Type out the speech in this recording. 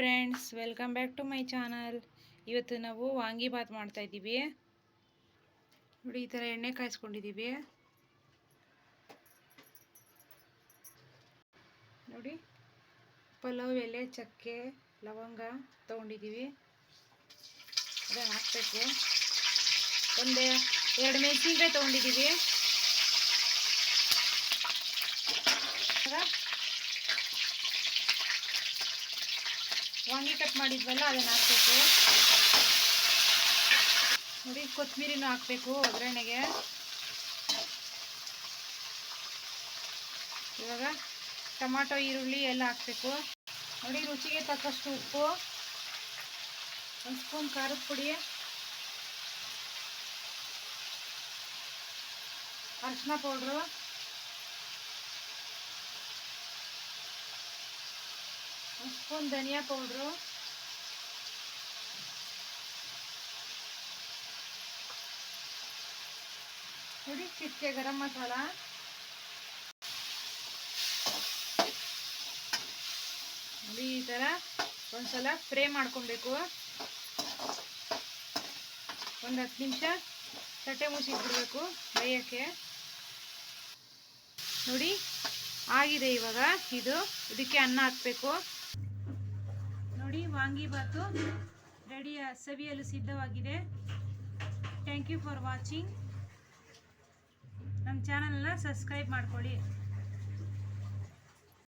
Friends welcome back to my channel ಇವತ್ತು ನಾವು ವಾಂಗಿಭಾತ್ ಮಾಡ್ತಾ ಇದ್ದೀವಿ. ನೋಡಿ, ಈ ಥರ ಎಣ್ಣೆ ಕಾಯಿಸ್ಕೊಂಡಿದ್ದೀವಿ. ನೋಡಿ, ಪಲಾವ್, ಎಲೆ, ಚಕ್ಕೆ, ಲವಂಗ ತೊಗೊಂಡಿದ್ದೀವಿ. ಅದನ್ನು ಹಾಕಬೇಕು. ಒಂದು ಎರಡು ಮೆಣಸಿನ್ಕಾಯಿ ತೊಗೊಂಡಿದ್ದೀವಿ. ವಾಂಗಿ ಕಟ್ ಮಾಡಿದ್ವಲ್ಲ, ಅದನ್ನು ಹಾಕಬೇಕು. ನೋಡಿ, ಕೊತ್ತಂಬರಿನೂ ಹಾಕಬೇಕು ಒಗ್ಗರಣೆಗೆ. ಇವಾಗ ಟೊಮಾಟೊ, ಈರುಳ್ಳಿ ಎಲ್ಲ ಹಾಕಬೇಕು. ನೋಡಿ, ರುಚಿಗೆ ತಕ್ಕಷ್ಟು ಉಪ್ಪು, ಒಂದು ಸ್ಪೂನ್ ಖಾರದ ಪುಡಿ ಅರಿಶಿನ ಪೌಡ್ರು. ಒಂದು ಸ್ಪೂನ್ ಧನಿಯಾ ಪೌಡ್ರು ನೋಡಿ ಚಿಟಿಕೆ ಗರಂ ಮಸಾಲ. ನೋಡಿ ಈ ಥರ ಒಂದ್ಸಲ ಫ್ರೈ ಮಾಡ್ಕೊಬೇಕು. ಒಂದು ಹತ್ತು ನಿಮಿಷ ತಟ್ಟೆ ಮುಚ್ಚಿಟ್ಬಿಡ್ಬೇಕು ಬೇಯಕ್ಕೆ ನೋಡಿ, ಆಗಿದೆ ಇವಾಗ. ಇದು ಇದಕ್ಕೆ ಅನ್ನ ಹಾಕಬೇಕು. ವಾಂಗಿಬಾತು ರೆಡಿ ಸವಿಯಲು ಸಿದ್ಧವಾಗಿದೆ. ಥ್ಯಾಂಕ್ ಯು ಫಾರ್ ವಾಚಿಂಗ್ ನಮ್ಮ ಚಾನಲ್ನ ಸಬ್ಸ್ಕ್ರೈಬ್ ಮಾಡ್ಕೊಳ್ಳಿ.